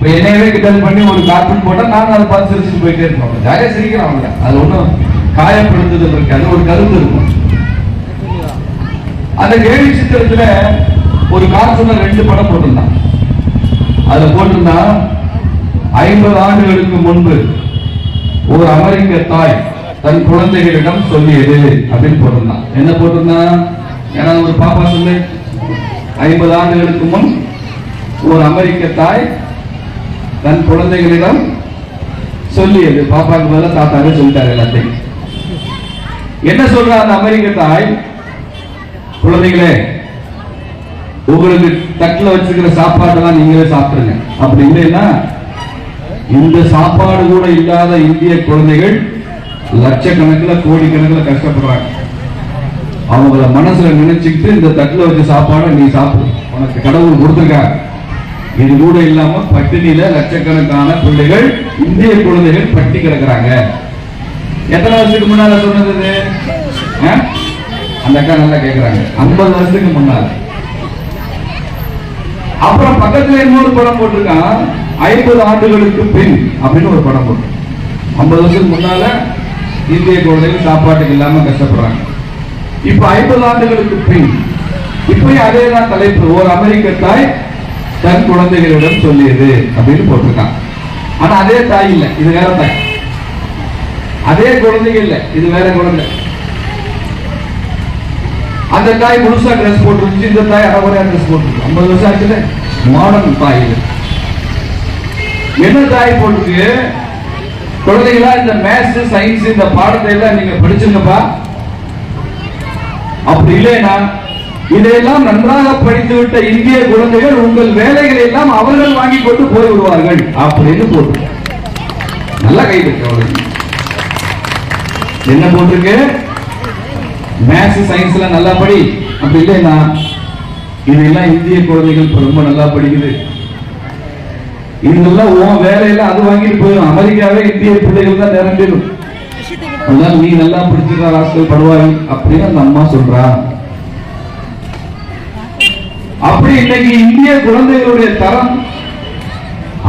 இப்ப என்னையவே கிண்டல் பண்ணி ஒரு கார்ட்டூன் போட்டா நானும் அதை பார்த்து சிரிச்சுட்டு போயிட்டே இருப்போம் ஜாலியா சிரிக்கிறோம் அவங்க அது ஒண்ணும் காயப்படுத்துதல் இருக்காது ஒரு கருத்து இருக்கும். அந்த கேள்வி சித்திரத்துல ஒரு கார்ட்டூன்ல ரெண்டு படம் போட்டிருந்தான். அதுல போட்டிருந்தான் ஐம்பது ஆண்டுகளுக்கு முன்பு ஒரு அமெரிக்க தாய் தன் குழந்தைகளிடம் சொல்லியது அப்படின்னு போட்டிருந்தான். என்ன போட்டிருந்தான் ஏன்னா ஒரு பாப்பா சொல்லு. ஐம்பது ஆண்டுகளுக்கு முன் ஒரு அமெரிக்க தாய் தன் குழந்தைகளிடம் சொல்லியது. பாப்பாக்கு பதிலா தாத்தாவே சொல்லிட்டாரு எல்லாத்தையும். என்ன சொல்ற அந்த அமெரிக்க தாய்? குழந்தைகளே உங்களுக்கு தட்டுல வச்சிருக்கிற சாப்பாடெல்லாம் நீங்களே சாப்பிடுங்க அப்படி இல்லைன்னா இந்த சாப்பாடு கூட இல்லாத இந்திய குழந்தைகள் லட்சக்கணக்கில் கோடிக்கணக்கில் கஷ்டப்படுறாங்க. அவங்கள மனசுல நினைச்சுக்கிட்டு இந்த தட்டுல வச்ச சாப்பாடை நீ சாப்பிடு. உனக்கு கடவுள் கொடுத்துருக்காங்க இது கூட இல்லாம பட்டினியில லட்சக்கணக்கான பிள்ளைகள் இந்திய குழந்தைகள் பட்டி கிடக்குறாங்க. எத்தனை வருஷத்துக்கு முன்னால சொன்னது அந்த அக்கா நல்லா கேக்குறாங்க. ஐம்பது வருஷத்துக்கு முன்னால. அப்புறம் பக்கத்துல இன்னொரு படம் போட்டிருக்கான். ஐம்பது ஆண்டுகளுக்கு பின் அப்படின்னு ஒரு படம் போட்டு ஐம்பது வருஷத்துக்கு முன்னால இந்திய குழந்தைகள் சாப்பாட்டுக்கு இல்லாம கஷ்டப்படுறாங்க. இப்ப ஐம்பது ஆண்டுகளுக்கு பின் இப்பயும் அதே தான் தலைப்பு. ஒரு அமெரிக்க தாய் தன் குழந்தைகளிடம் சொல்லியது அப்படின்னு போட்டிருக்கான். ஆனா அதே தாய் இல்ல இது வேற தாய். அதே குழந்தைங்க இல்ல இது வேற குழந்தை. அந்த தாய் முழுசா ட்ரெஸ் போட்டுருந்துச்சு இந்த தாய் அறகுறையா ட்ரெஸ் போட்டுருக்கு. ஐம்பது வருஷம் ஆச்சுல மாடர்ன் தாய் இது. என்ன தாய் போட்டுருக்கு? குழந்தைகளா இந்த மேத்ஸ் சயின்ஸ் இந்த பாடத்தை எல்லாம் நீங்க படிச்சுங்கப்பா அப்படி இல்லைன்னா இதையெல்லாம் நன்றாக படித்துவிட்ட இந்திய குழந்தைகள் உங்கள் வேலைகளை எல்லாம் அவர்கள் வாங்கி கொண்டு போய் விடுவார்கள். அப்படின்னு போட்டு நல்லா கை என்ன போட்டிருக்கு? மேத்ஸ் சயின்ஸ்ல நல்லா படி. அப்படி இல்லைன்னா இதெல்லாம் இந்திய குழந்தைகள் ரொம்ப நல்லா படிக்குது. இதெல்லாம் உன் வேலையில அது வாங்கிட்டு போயிடும். அமெரிக்காவே இந்திய பிள்ளைகள் தான் நிரம்பிடும். அதனால நீ நல்லா படிச்சிருக்கா ஆசை படுவாய் அப்படின்னு அந்த அம்மா சொல்றா. அப்படி இன்னைக்கு இந்திய குழந்தைகளுடைய தரம்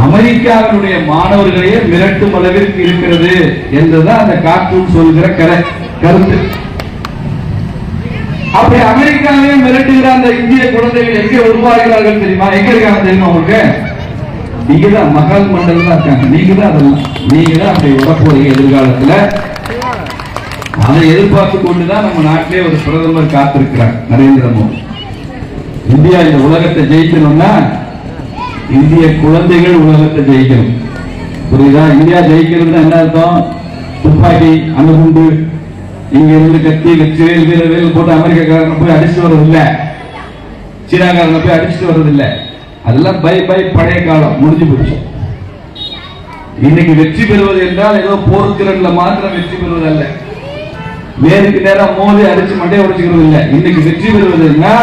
அமெரிக்காவினுடைய மாணவர்களையே மிரட்டும் அளவிற்கு இருக்கிறது என்றுதான் அந்த கார்ட்டூன் சொல்கிற கரை கருத்து. அப்படி அமெரிக்காவே மிரட்டுகிற அந்த இந்திய குழந்தைகள் எங்கே உருவாகிறார்கள் தெரியுமா? எங்க இருக்காங்க தெரியுமா உங்களுக்கு? நீங்க தான் மகால் மண்டல் தான் இருக்காங்க. நீங்க தான் அதெல்லாம் நீங்க தான் அப்படி உடப்போறீங்க எதிர்காலத்துல. அதை எதிர்பார்த்து கொண்டுதான் நம்ம நாட்டிலே ஒரு பிரதமர் காத்திருக்கிறார் நரேந்திர மோடி. இந்தியா இந்த உலகத்தை ஜெயிக்கணும்னா இந்திய குழந்தைகள் உலகத்தை ஜெயிக்கணும். புரியுதா? இந்தியா ஜெயிக்கிறதுனா என்ன அர்த்தம்? துப்பாக்கி அணுகுண்டு இங்க இருந்து கத்தி வச்சு வீர வேல் போட்டு அமெரிக்காக்காரனை போய் அடிச்சுட்டு வர்றது இல்ல சீனாக்காரனை போய் அடிச்சுட்டு வர்றது அதெல்லாம் பை பை பழைய காலம். முடிஞ்சு போச்சு. இன்னைக்கு வெற்றி பெறுவது என்றால் ஏதோ போர்த்திறன்ல மாத்திரம் வெற்றி பெறுவது அல்ல. நேருக்கு நேரம் மோதி அடிச்சு மண்டையை உடைச்சுக்கிறது இல்லை இன்னைக்கு வெற்றி பெறுவதுன்னா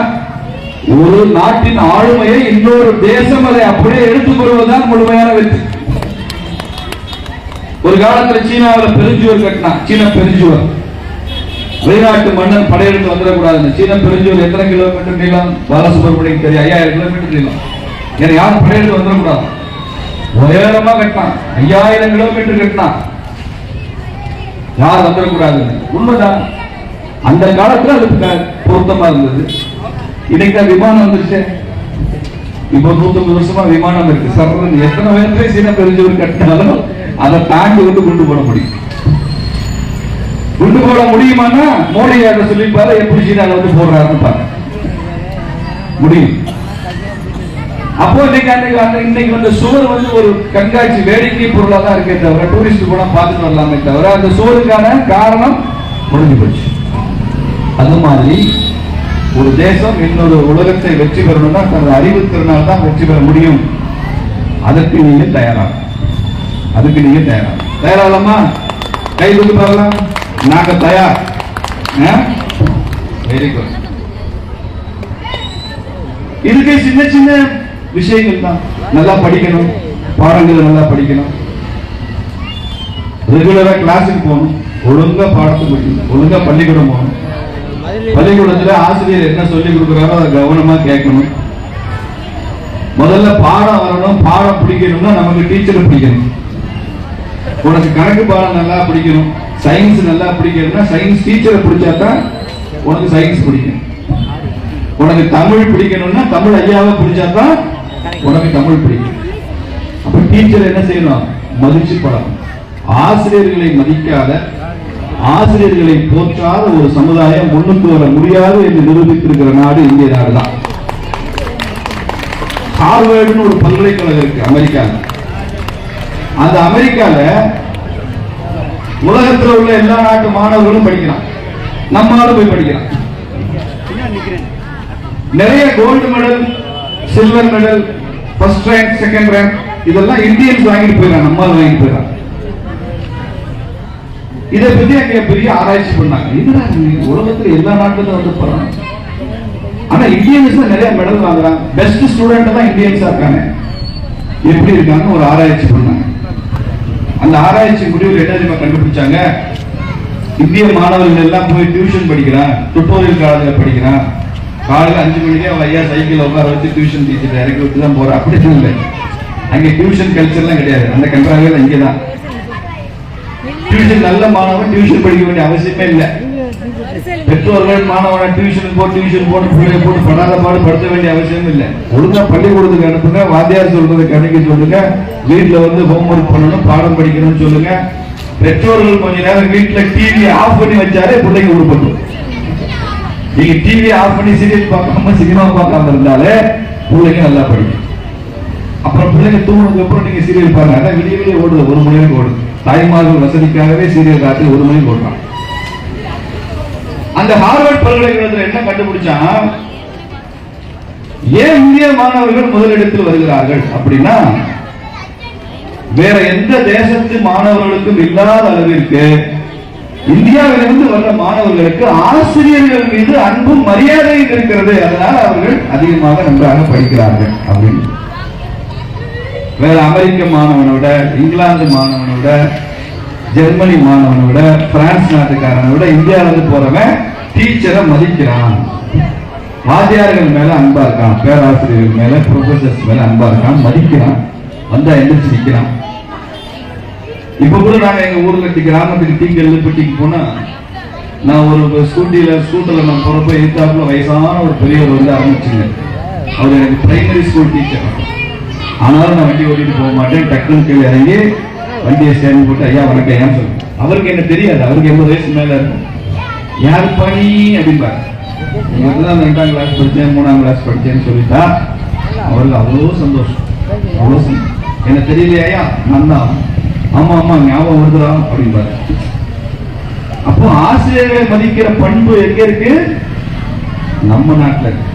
ஒரு நாட்டின் ஆளுமையை இன்னொரு தேசம் அதை அப்படியே எடுத்துக் கொள்வதுதான் முழுமையான வெற்றி. ஒரு காலத்துல சீனாவுல பெருஞ்சுவர் கட்டினான் சீன பெருஞ்சுவர். வெளிநாட்டு மன்னன் படையெடுத்து வந்துடக்கூடாது சீன பெருஞ்சுவர் எத்தனை கிலோமீட்டர் நீளம்? பாலசுப்ரமணியம் தெரியும். ஐயாயிரம் கிலோமீட்டர் நீளம். ஏன்னா யாரும் படையெடுத்து வந்துடக்கூடாது. உயரமா கட்டினான் ஐயாயிரம் கிலோமீட்டர் கட்டினான் யார் வந்துடக்கூடாது உண்மைதான். அந்த காலத்துல அது பொருத்தமா இருந்தது. இன்னைக்கு விமானம் வந்துருச்சு. இப்போ நூத்தம்பது வருஷமா விமானம் இருக்கு. சர்வன் எத்தனை பேர் சீனம் பெருஞ்சவர் கட்டினாலும் அதை தாண்டி வந்து கொண்டு போட முடியும். கொண்டு போட முடியுமானா மோடி அதை சொல்லிப்பாரு எப்படி சீனால வந்து போடுறாருன்னு பாரு. முடியும். அப்போ இன்னைக்கு அன்னைக்கு அந்த இன்னைக்கு வந்து சுவர் வந்து ஒரு கண்காட்சி வேடிக்கை பொருளா தான் இருக்கே தவிர டூரிஸ்ட் போனா பார்த்துட்டு வரலாமே தவிர அந்த சுவருக்கான காரணம் முடிஞ்சு போச்சு. அந்த மாதிரி ஒரு தேசம் இன்னொரு உலகத்தை வெற்றி பெறணும்னா தனது அறிவுத்திறனால் தான் வெற்றி பெற முடியும். அதற்கு நீங்க தயாராக. அதுக்கு நீங்க தயாரா தயாராகலாமா? கை தூக்கி பார்க்கலாம் நாங்க தயார். வெரி குட் இதுக்கு சின்ன சின்ன விஷயங்கள் தான். நல்லா படிக்கணும். பாடங்களை நல்லா படிக்கணும். ரெகுலரா கிளாஸுக்கு போகணும். ஒழுங்கா பாடத்துக்கு ஒழுங்கா பள்ளிக்கூடம் போகணும். பள்ளிக்கூடத்துல ஆசிரியர் என்ன சொல்லி கொடுக்குறாரோ அதை கவனமா கேட்கணும். முதல்ல பாடம் வரணும் பாடம் பிடிக்கணும் பிடிக்கணும்னா நமக்கு டீச்சரை பிடிக்கணும். உனக்கு கணக்கு பாடம் நல்லா பிடிக்கணும் சயின்ஸ் நல்லா பிடிக்கணும்னா சயின்ஸ் டீச்சரை பிடிச்சா தான் உனக்கு சயின்ஸ் பிடிக்கும். உனக்கு தமிழ் பிடிக்கணும்னா தமிழ் ஐயாவை பிடிச்சா தான் உனக்கு தமிழ் பிடிக்கும். அப்ப டீச்சர் என்ன செய்யணும்? மதிச்சு பழகும் ஆசிரியர்களை மதிக்காத ஆசிரியர்களை போற்றாத ஒரு சமுதாயம் முன்னுக்கு வர முடியாது என்று நிரூபித்திருக்கிற நாடு இந்திய நாடு தான் ஹார்வர்டுன்னு ஒரு பல்கலைக்கழகம் இருக்கு அமெரிக்கால. அந்த அமெரிக்கால உலகத்துல உள்ள எல்லா நாட்டு மாணவர்களும் படிக்கிறான். நம்மாலும் போய் படிக்கிறான். நிறைய gold medal silver medal first rank second rank இதெல்லாம் இந்தியன்ஸ் வாங்கிட்டு போயிடறான் நம்மால் வாங்கிட்டு போயிடறான் இதை பத்தி அங்க பெரிய ஆராய்ச்சி பண்ணாங்க. என்னடா உலகத்துல எல்லா நாட்டுல வந்து போறாங்க. ஆனா இந்தியன்ஸ் தான் நிறைய மெடல் வாங்குறாங்க. பெஸ்ட் ஸ்டூடெண்ட் தான் இந்தியன்ஸா இருக்காங்க. எப்படி இருக்காங்க ஒரு ஆராய்ச்சி பண்ணாங்க. அந்த ஆராய்ச்சி முடிவு என்ன தெரியுமா கண்டுபிடிச்சாங்க? இந்திய மாணவர்கள் எல்லாம் போய் டியூஷன் படிக்கிறான். டுட்டோரியல் காலேஜில் படிக்கிறான். காலையில் அஞ்சு மணிக்கே அவன் ஐயா சைக்கிள் உட்கார வச்சு டியூஷன் டீச்சர் இறக்கி விட்டு தான் போறான். அப்படி இல்லை. அங்க டியூஷன் கல்ச்சர்லாம் கிடையாது. அந்த கன்றாவில் இங்கே தான் டியூஷன் நல்ல மாணவன் டியூஷன் படிக்க வேண்டிய அவசியமே இல்லை. பெற்றோர்கள் மாணவனை டியூஷன் போட்டு டியூஷன் போட்டு பிள்ளைய போட்டு படாத பாடு படுத்த வேண்டிய அவசியம் இல்லை. ஒழுங்கா பள்ளிக்கூடத்துக்கு அனுப்புங்க வாத்தியார் சொல்றதை கணிக்க சொல்லுங்க. வீட்டுல வந்து ஹோம்ஒர்க் பண்ணணும் பாடம் படிக்கணும்னு சொல்லுங்க. பெற்றோர்கள் கொஞ்ச நேரம் வீட்டுல டிவி ஆஃப் பண்ணி வச்சாலே பிள்ளைங்க உருப்பட்டும் நீங்க டிவி ஆஃப் பண்ணி சீரியல் பார்க்காம சினிமா பார்க்காம இருந்தாலே பிள்ளைங்க நல்லா படிக்கும். அப்புறம் பிள்ளைங்க தூங்கினதுக்கு அப்புறம் நீங்க சீரியல் பாருங்க அதான் வெளியே ஓடுது ஒரு மணி நேரம் ஓடுது. தாய்மார்கள் வசதிக்காகவே சீரியல் காட்டி ஒரு மணி ஓடுறான் அந்த ஹார்வர்ட் பல்கலைக்கழகத்தில் என்ன கண்டுபிடிச்சான் ஏன் இந்திய மாணவர்கள் முதலிடத்தில் வருகிறார்கள் அப்படின்னா வேற எந்த தேசத்து மாணவர்களுக்கும் இல்லாத அளவிற்கு இந்தியாவிலிருந்து வர்ற மாணவர்களுக்கு ஆசிரியர்கள் மீது அன்பும் மரியாதையும் இருக்கிறது. அதனால அவர்கள் அதிகமாக நன்றாக படிக்கிறார்கள் அப்படின்னு வேற அமெரிக்க மாணவனை விட இங்கிலாந்து மாணவனை விட ஜெர்மனி மாணவனை விட பிரான்ஸ் நாட்டுக்காரனை விட இந்தியாவில இருந்து போறவன் டீச்சரை மதிக்கிறான். வாத்தியார்கள் மேல அன்பா இருக்கான் பேராசிரியர்கள் மேல ப்ரொஃபசர்ஸ் மேல அன்பா இருக்கான் மதிக்கிறான். வந்தா எந்திரிச்சு நிக்கிறான். இப்ப கூட நாங்க எங்க ஊர்ல கிராமத்துக்கு டீ கல்லுப்பட்டிக்கு போனா நான் ஒரு ஸ்கூட்டில ஸ்கூட்டர்ல நான் போறப்ப எதிர்த்தாப்புல வயசான ஒரு பெரியவர் வந்து ஆரம்பிச்சுங்க. அவர் எனக்கு பிரைமரி ஸ்கூல் டீச்சர் ஆனாலும் நான் வண்டி ஓட்டிட்டு போக மாட்டேன். டக்குன்னு கீழே இறங்கி வண்டியை சேர்ந்து போட்டு ஐயா வணக்கம் ஏன் சொல்லு அவருக்கு என்ன தெரியாது. அவருக்கு எண்பது வயசு மேல இருக்கும் யார் பணி? அப்படின்பாரு தான் ரெண்டாம் கிளாஸ் படித்தேன் மூணாம் கிளாஸ் படித்தேன்னு சொல்லிட்டா அவருக்கு அவ்வளோ சந்தோஷம். அவ்வளோ சந்தோஷம். என்ன தெரியலையா நான் தான். ஆமா ஆமா ஞாபகம் வருதுடா அப்படிம்பாரு. அப்போ ஆசிரியர்களை மதிக்கிற பண்பு எங்க இருக்கு? நம்ம நாட்டில் இருக்கு.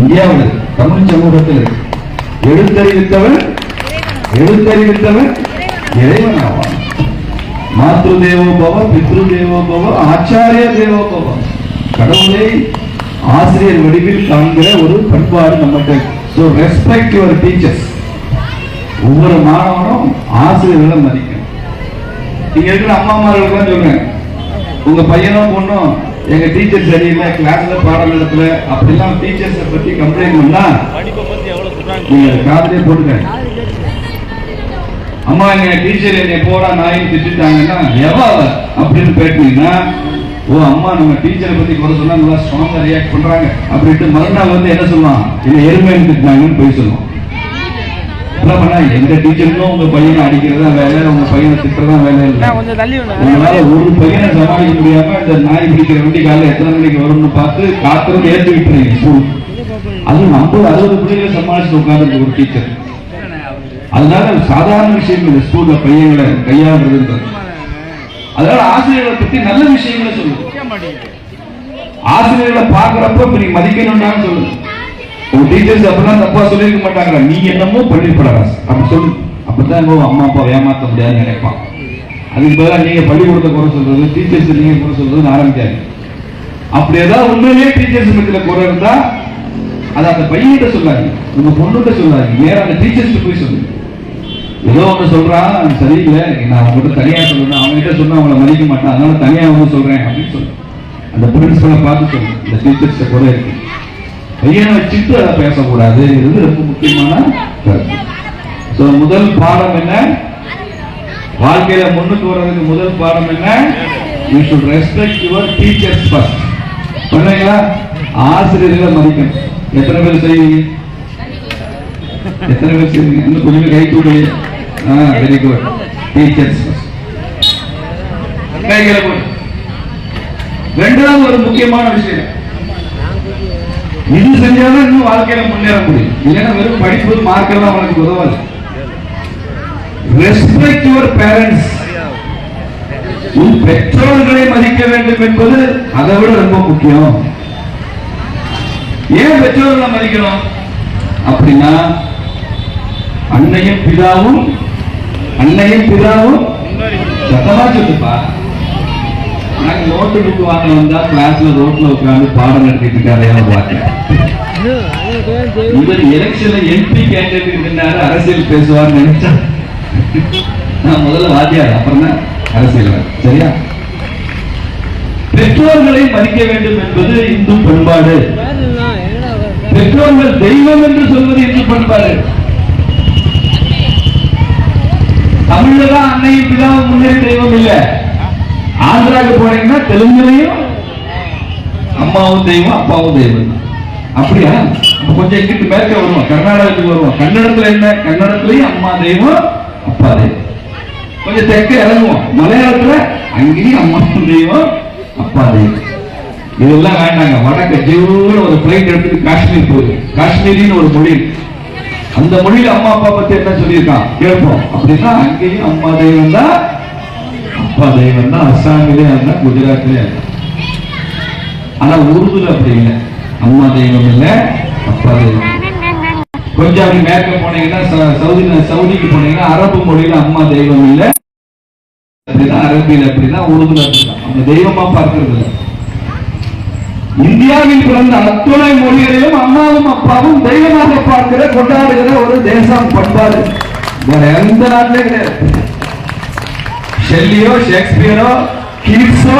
இந்தியாவில் தமிழ் சமூகத்தில் இருக்கு. எழுத்தறிவித்தவன் எழுத்தறிவித்தவன் இறைவன் ஆவான் மாத்ரு தேவோ பவ பித்ரு தேவோ பவ ஆச்சாரிய தேவோ பவ. கடவுளை ஆசிரியர் வடிவில் காண்கிற ஒரு பண்பாடு நம்மகிட்ட ஸோ ரெஸ்பெக்ட் யுவர் டீச்சர்ஸ் ஒவ்வொரு மாணவனும் ஆசிரியர்களை மதிக்கணும். இங்க இருக்கிற அம்மா அம்மாமார்களுக்கு சொல்றேன். உங்க பையனும் பொண்ணும் எங்க டீச்சர் சரியில்லை கிளாஸ்ல பாடம் நடத்தல அப்படிலாம் டீச்சர்ஸை பத்தி கம்ப்ளைண்ட் பண்ணா நீங்க காதலே போட்டுக்க அம்மா எங்க டீச்சர் என்னை போடா நாயும் திட்டாங்கன்னா எவா அப்படின்னு போயிட்டீங்கன்னா ஓ அம்மா நம்ம டீச்சரை பத்தி குறை சொன்னா நல்லா ஸ்ட்ராங்கா ரியாக்ட் பண்றாங்க. அப்படின்ட்டு மறுநாள் வந்து என்ன சொல்லுவான்? இல்லை எருமைன்னு திட்டாங்கன்னு போய் சொல்லுவான். எங்க டீச்சருக்கும் உங்க பையனை அடிக்கிறதா வேலை உங்க பையனை திட்டுறதா வேலை இல்லை. உங்களால ஒரு பையனை சமாளிக்க முடியாம இந்த நாய் பிடிக்கிற வண்டி காலைல எத்தனை மணிக்கு வரும்னு பார்த்து காத்திரம் ஏற்றி விட்டுறீங்க அதுவும் ஐம்பது அறுபது பிள்ளைகளை சமாளிச்சு உட்கார்ந்து ஒரு டீச்சர். அதனால சாதாரண விஷயம் இந்த ஸ்கூல்ல பையங்களை கையாளுறதுன்றது. அதனால ஆசிரியர்களை பத்தி நல்ல விஷயங்களை சொல்லுங்க. ஆசிரியர்களை பாக்குறப்ப நீ மதிக்கணும்னு சொல்லுங்க உங்க டீச்சர்ஸ் அப்படிலாம் தப்பா சொல்லியிருக்க மாட்டாங்க நீ என்னமோ பண்ணிருப்படா அப்படி சொல்லு. அப்பதான் எங்க அம்மா அப்பா ஏமாத்த முடியாதுன்னு நினைப்பான். அதுக்கு பதிலாக நீங்க பள்ளிக்கூடத்தை குறை சொல்றது டீச்சர்ஸ் நீங்க குறை சொல்றதுன்னு ஆரம்பிக்காது அப்படி ஏதாவது உண்மையிலேயே டீச்சர்ஸ் மத்தியில குறை இருந்தா அதை அந்த பையன்கிட்ட சொல்லாதீங்க. உங்க பொண்ணுகிட்ட சொல்லாதீங்க. வேற அந்த டீச்சர்ஸ் போய் சொல்லுங்க. ஏதோ ஒன்று சொல்றான் அது சரியில்லை. நான் அவங்ககிட்ட தனியாக சொல்லணும் அவங்ககிட்ட சொன்னா அவங்கள மதிக்க மாட்டான். அதனால தனியாக வந்து சொல்றேன் அப்படின்னு சொல்லு. அந்த பிரின்சிபலை பார்த்து சொல்லு. இந்த டீச்சர்ஸ் கூட இருக்கு. பையனை வச்சுட்டு அதை பேசக்கூடாது? இது ரொம்ப முக்கியமான கருத்து. ஸோ முதல் பாடம் என்ன? வாழ்க்கையில முன்னுக்கு வர்றதுக்கு முதல் பாடம் என்ன? You should respect your teachers first பண்ணீங்களா ஆசிரியர்களை மதிக்கணும். எத்தனை பேர் செய்வீங்க? எத்தனை பேர் செய்வீங்க? இன்னும் கொஞ்சம் கை தூக்கி. வெரி குட் டீச்சர்ஸ் கைகளை ரெண்டாவது ஒரு முக்கியமான விஷயம். இது செஞ்சாதான் இன்னும் வாழ்க்கையில முன்னேற முடியும். இல்லைன்னா வெறும் படிப்பு மார்க் எல்லாம் உனக்கு உதவாது. ரெஸ்பெக்ட் யுவர் பேரண்ட்ஸ் உன் பெற்றோர்களை மதிக்க வேண்டும் என்பது அதை விட ரொம்ப முக்கியம். ஏன் பெற்றோர்களை மதிக்கணும்? அப்படின்னா அன்னையும் பிதாவும் அன்னையும் பிதாவும் சத்தமா சொல்லுப்பா. நாங்க நோட்டு புக் வாங்க வந்தா கிளாஸ்ல ரோட்ல உட்கார்ந்து பாடம் நடத்திட்டு இருக்காரு ஒரு இவர் எலெக்ஷன்ல எம்பி கேண்டிடேட் இருந்தாரு அரசியல் பேசுவார் நினைச்சா நான் முதல்ல வாத்தியார் அப்புறம் தான் அரசியல் சரியா? பெற்றோர்களை மதிக்க வேண்டும் என்பது இந்து பண்பாடு. பெற்றோர்கள் தெய்வம் என்று சொல்வது இந்து பண்பாடு. தமிழ்ல தான் அன்னையும் பிதாவும் முன்னேறி தெய்வம் இல்ல. ஆந்திராவுக்கு போனீங்கன்னா தெலுங்குலையும் அம்மாவும் தெய்வம் அப்பாவும் தெய்வம். அப்படியா? கொஞ்சம் எங்கிட்டு மேற்க வருவோம். கர்நாடகத்துக்கு வருவோம். கன்னடத்துல என்ன? கன்னடத்துலயும் அம்மா தெய்வம் அப்பா தெய்வம். கொஞ்சம் தெற்க இறங்குவோம். மலையாளத்துல அங்கேயும் அம்மா தெய்வம் அப்பா தெய்வம். இதெல்லாம் வேண்டாங்க. வடக்க ஜீவன ஒரு பிளைட் எடுத்துட்டு காஷ்மீர் போகுது. காஷ்மீரின்னு ஒரு மொழி அந்த மொழியில அம்மா அப்பா பத்தி என்ன சொல்லியிருக்கான்? கேட்போம். அப்படின்னா அங்கேயும் அம்மா தெய்வம் தான் அப்பா தெய்வம் தான் அஸ்ஸாமிலே இருந்தா குஜராத்திலே இருந்தா ஆனா உருதுல அப்படி இல்லை. அம்மா தெய்வம் இல்ல அப்பா தெய்வம் கொஞ்சம் அப்படி மேற்க போனீங்கன்னா சவுதி சவுதிக்கு போனீங்கன்னா அரபு மொழியில அம்மா தெய்வம் இல்ல. அப்படிதான் அரபியில் அப்படிதான் உருதுல அப்படிதான். அவங்க தெய்வமா பார்க்கறது இல்லை. இந்தியாவில் பிறந்த அத்துணை மொழிகளையும் அம்மாவும் அப்பாவும் தெய்வமாக பார்க்கிற கொண்டாடுகிற ஒரு தேசம் பண்பாடு. வேற எந்த நாட்டிலே கிடையாது. ஷெல்லியோ ஷேக்ஸ்பியரோ கீட்ஸோ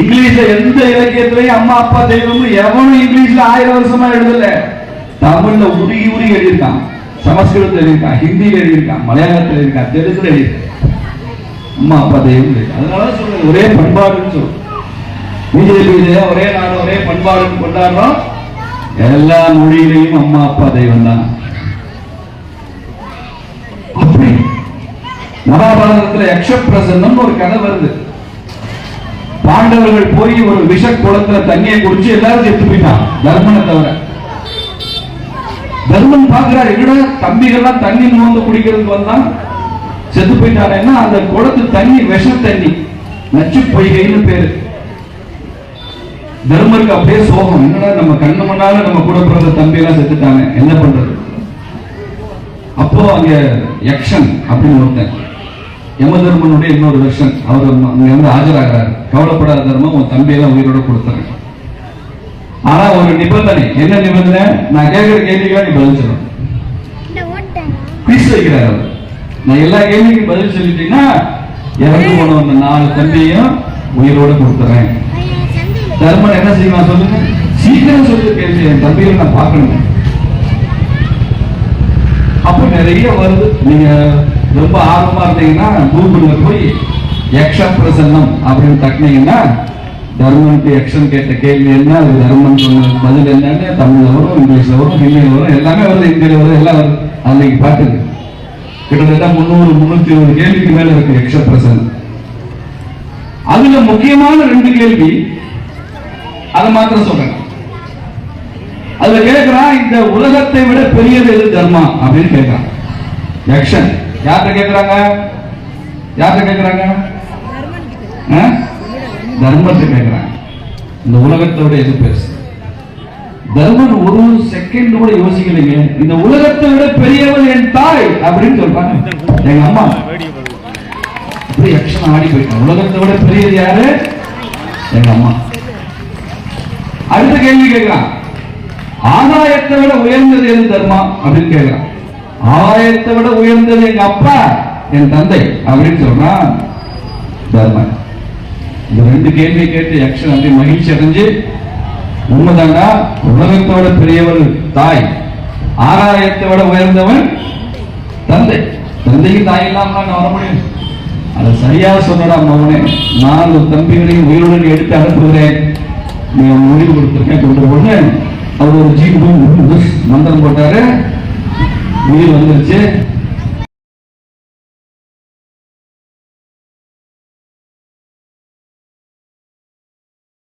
இங்கிலீஷ்ல எந்த இலக்கியத்திலையும் அம்மா அப்பா தெய்வமும் எவனும் இங்கிலீஷ்ல ஆயிரம் வருஷமா எழுதல. தமிழ்ல உருகி உருகி எழுதியிருக்கான். சமஸ்கிருதத்தில் எழுதியிருக்கான். ஹிந்தியில் எழுதியிருக்கான். மலையாளத்தில் எழுதியிருக்கான். தெலுங்குல எழுதியிருக்கான். அம்மா அப்பா தெய்வம் அதனால சொல்றேன். ஒரே பண்பாடுன்னு சொல்லுவோம் பிஜேபி ஒரே நாடு ஒரே பண்பாடுன்னு கொண்டாடுறோம். எல்லா மொழியிலையும் அம்மா அப்பா தெய்வம் தான் மகாபாரதத்துல யக்ஷ பிரசன்னம் ஒரு கதை வருது. பாண்டவர்கள் போய் ஒரு விஷ குளத்துல தண்ணியை குடிச்சு எல்லாரும் செத்து போயிட்டான் தர்மனை தவிர. தர்மன் பாக்குறாரு எங்கடா தம்பிகள்லாம் தண்ணி நோந்து குடிக்கிறதுக்கு வந்தான்? செத்து போயிட்டாருன்னா அந்த குளத்து தண்ணி விஷ தண்ணி. நச்சு பொய்கைன்னு பேரு. தர்மருக்கு அப்படியே சோகம். என்னடா நம்ம கண்ணு முன்னால நம்ம கூட பிறந்த தம்பி எல்லாம் செத்துட்டாங்க. என்ன பண்றது? அப்போ அங்க யக்ஷன் அப்படின்னு ஒருத்தன். யமதர்மனுடைய இன்னொரு வெர்ஷன் அவர் அங்க வந்து ஆஜராகிறாரு. கவலைப்படாத தர்மம் உன் தம்பியெல்லாம் உயிரோட கொடுத்துறேன். ஆனா ஒரு நிபந்தனை. என்ன நிபந்தனை? நான் கேட்கிற கேள்விக்கா நீ பதில் சொல்லணும் வைக்கிறார் அவர். நான் எல்லா கேள்விக்கும் பதில் சொல்லிட்டீங்கன்னா இறந்து போன அந்த நாலு தம்பியையும் உயிரோட கொடுத்துறேன். தர்மன் என்ன செய்வான் சொல்லுங்க? சீக்கிரம் சொல்லு கேள்வி. என் தம்பியை நான் பார்க்கணும். அப்ப நிறைய வருது. நீங்க ரொம்ப ஆர்வமா இருந்தீங்கன்னா கூகுள்ல போய் யக்ஷ பிரசன்னம் அப்படின்னு தட்டினீங்கன்னா தர்மனுக்கு யக்ஷன் கேட்ட கேள்வி என்ன அது தர்மன் சொன்ன பதில் என்னன்னு தமிழ்ல வரும் இங்கிலீஷ்ல வரும் ஹிந்தியில வரும் எல்லாமே வருது இந்தியில வரும் எல்லாம் வருது. அன்னைக்கு பாட்டுக்கு கிட்டத்தட்ட முந்நூறு முன்னூத்தி ஒரு கேள்விக்கு மேல இருக்கு யக்ஷ பிரசன்னம். அதுல முக்கியமான ரெண்டு கேள்வி அதை மாத்திரம் சொல்றேன். அதுல கேட்கிறான் இந்த உலகத்தை விட பெரியது எது தர்மா அப்படின்னு கேட்கிறான் யக்ஷன் யார்கிட்ட கேட்கிறாங்க யார்கிட்ட கேட்கிறாங்க தர்மத்தை கேட்கிறாங்க இந்த உலகத்தோட எது பெருசு? தர்மன் ஒரு செகண்ட் கூட யோசிக்கலைங்க. இந்த உலகத்தை விட பெரியவள் என் தாய் அப்படின்னு சொல்றாங்க. எங்க அம்மா. அப்படியே யக்ஷன் ஆடி போயிட்டான் உலகத்தை விட பெரியது யாரு? எங்க அம்மா. அடுத்த கேள்வி கேட்கிறான் ஆதாயத்தை விட உயர்ந்தது எது தர்மா? அப்படின்னு கேட்கிறான் ஆயிரத்தை விட உயர்ந்தது எங்க அப்பா என் தந்தை அப்படின்னு சொல்றான். தர்மன். இந்த ரெண்டு கேள்வி கேட்டு யக்ஷன் அப்படி மகிழ்ச்சி அடைஞ்சு உண்மைதானா? உலகத்தோட பெரியவள் தாய் ஆறாயிரத்தை விட உயர்ந்தவன் தந்தை. தந்தைக்கு தாய் இல்லாம நான் வர முடியும் அதை சரியா சொன்னடா மகனே நாலு தம்பிகளையும் உயிருடன் எடுத்து அனுப்புகிறேன். நீ முடிவு கொடுத்துருக்கேன் கொண்டு உடனே அவர் ஒரு ஜீப்பு மந்திரம் போட்டாரு. உயிர் வந்துருச்சு.